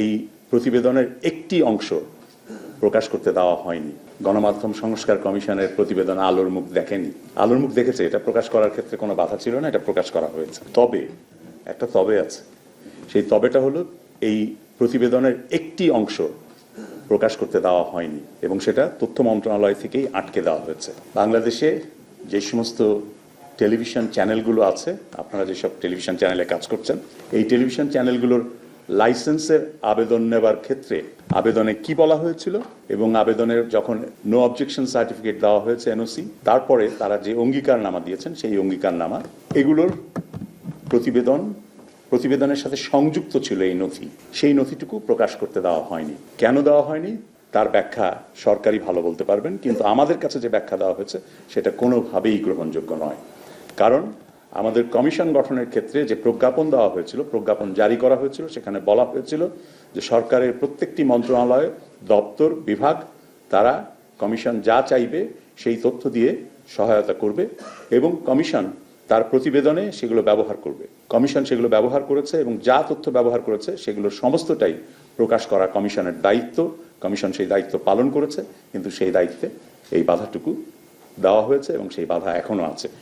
এই প্রতিবেদনের একটি অংশ প্রকাশ করতে দেওয়া হয়নি। গণমাধ্যম সংস্কার কমিশনের প্রতিবেদন আলোর মুখ দেখেনি। আলোর মুখ দেখেছে, এটা প্রকাশ করার ক্ষেত্রে কোনো বাধা ছিল না, এটা প্রকাশ করা হয়েছে। তবে, একটা তবে আছে। সেই তবেটা হলো এই প্রতিবেদনের একটি অংশ প্রকাশ করতে দেওয়া হয়নি এবং সেটা তথ্য মন্ত্রণালয় থেকেই আটকে দেওয়া হয়েছে। বাংলাদেশে যে সমস্ত টেলিভিশন চ্যানেলগুলো আছে, আপনারা যেসব টেলিভিশন চ্যানেলে কাজ করছেন, এই টেলিভিশন চ্যানেলগুলোর লাইসেন্সের আবেদন নেবার ক্ষেত্রে আবেদনে কি বলা হয়েছিল? এবং আবেদনের যখন নো অবজেকশন সার্টিফিকেট দেওয়া হয়েছে এনওসি তারপরে তারা যে অঙ্গীকারনামা দিয়েছেন, সেই অঙ্গীকারনামা, এগুলোর প্রতিবেদন, প্রতিবেদনের সাথে সংযুক্ত ছিল এই নথি। সেই নথিটুকু প্রকাশ করতে দেওয়া হয়নি। কেন দেওয়া হয়নি? তার ব্যাখ্যা সরকারি ভালো বলতে পারবেন, কিন্তু আমাদের কাছে যে ব্যাখ্যা দেওয়া হয়েছে, সেটা কোনোভাবেই গ্রহণযোগ্য নয়। কারণ আমাদের কমিশন গঠনের ক্ষেত্রে যে প্রজ্ঞাপন দেওয়া হয়েছিল, প্রজ্ঞাপন জারি করা হয়েছিল, সেখানে বলা হয়েছিল যে সরকারের প্রত্যেকটি মন্ত্রণালয়, দপ্তর, বিভাগ, তারা কমিশন যা চাইবে সেই তথ্য দিয়ে সহায়তা করবে এবং কমিশন তার প্রতিবেদনে সেগুলো ব্যবহার করবে। কমিশন সেগুলো ব্যবহার করেছে এবং যা তথ্য ব্যবহার করেছে সেগুলো সমস্তটাই প্রকাশ করা কমিশনের দায়িত্ব। কমিশন সেই দায়িত্ব পালন করেছে, কিন্তু সেই দায়িত্বে এই বাধাটুকু দেওয়া হয়েছে এবং সেই বাধা এখনও আছে।